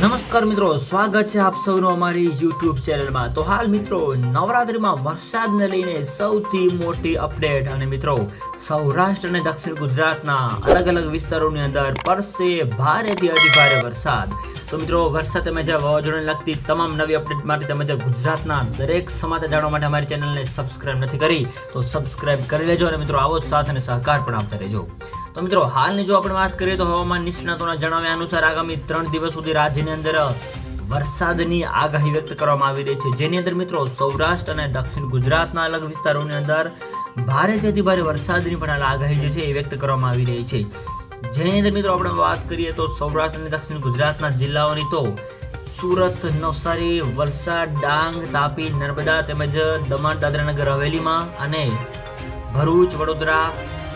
નમસ્કાર મિત્રો, સ્વાગત છે આપ સૌનું અમારી યુટ્યુબ ચેનલમાં તો હાલ મિત્રો, નવરાત્રિમાં વરસાદને લઈને સૌથી મોટી અપડેટ અને મિત્રો, સૌરાષ્ટ્ર અને દક્ષિણ ગુજરાતના અલગ અલગ વિસ્તારોની અંદર પડશે ભારેથી અતિ ભારે વરસાદ. તો મિત્રો, વરસાદ તમે જે વાવાઝોડાને લગતી તમામ નવી અપડેટ માટે તમે જે ગુજરાતના દરેક સમાચાર જાણવા માટે અમારી ચેનલને સબસ્ક્રાઇબ નથી કરી, તો સબસ્ક્રાઇબ કરી લેજો અને મિત્રો, આવો સાથ અને સહકાર પણ આપતા રહેજો. તો મિત્રો, હાલની જો આપણે વાત કરીએ તો હવામાન નિષ્ણાતોના જણાવ્યા અનુસાર આગામી ત્રણ દિવસ સુધી રાજ્યની અંદર વરસાદની આગાહી વ્યક્ત કરવામાં આવી રહી છે. જેની અંદર મિત્રો, સૌરાષ્ટ્ર અને દક્ષિણ ગુજરાતના અલગ વિસ્તારોની અંદર ભારે તેથી ભારે વરસાદની પણ આગાહી જે છે એ વ્યક્ત કરવામાં આવી રહી છે. જેની અંદર મિત્રો, આપણે વાત કરીએ તો સૌરાષ્ટ્ર અને દક્ષિણ ગુજરાતના જિલ્લાઓની તો સુરત, નવસારી, વલસાડ, ડાંગ, તાપી, નર્મદા તેમજ દમણ, દાદરાનગર, હવેલીમાં અને ભરૂચ, વડોદરા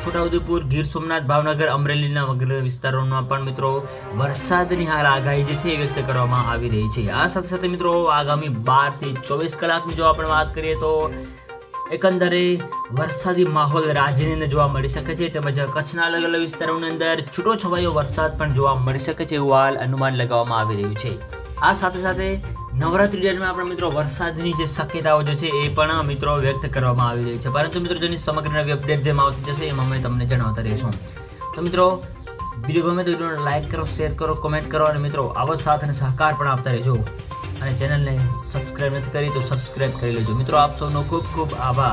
છોટાઉદેપુર ગીર સોમનાથ ભાવનગર અમરેલીના વગેરે વિસ્તારોમાં પણ મિત્રો વરસાદની હાલ આગાહી જે છે એ વ્યક્ત કરવામાં આવી રહી છે. આ સાથે સાથે મિત્રો આગામી બારથી ચોવીસ કલાકની જો આપણે વાત કરીએ તો એકંદરે વરસાદી માહોલ રાજ્યની જોવા મળી શકે છે તેમજ કચ્છના અલગ અલગ વિસ્તારોની અંદર છૂટો છવાયો વરસાદ પણ જોવા મળી શકે છે એવું હાલ અનુમાન લગાવવામાં આવી રહ્યું છે. આ સાથે સાથે નવરાત્રી દરમિયાન આપણા મિત્રો વરસાદની જે શક્યતાઓ જે છે એ પણ મિત્રો વ્યક્ત કરવામાં આવી રહી છે. પરંતુ મિત્રો જેની સમગ્ર નવી અપડેટ જેમ આવતી જશે એમાં અમે તમને જણાવતા રહીશું. તો મિત્રો, વીડિયો ગમે તો વિડીયોને લાઈક કરો શેર કરો કોમેન્ટ કરો અને મિત્રો આવો સાથ અને સહકાર પણ આપતા રહેજો. અને ચેનલને સબસ્ક્રાઈબ નથી કરી તો સબસ્ક્રાઈબ કરી લેજો. મિત્રો, આપ સૌનો ખૂબ ખૂબ આભાર.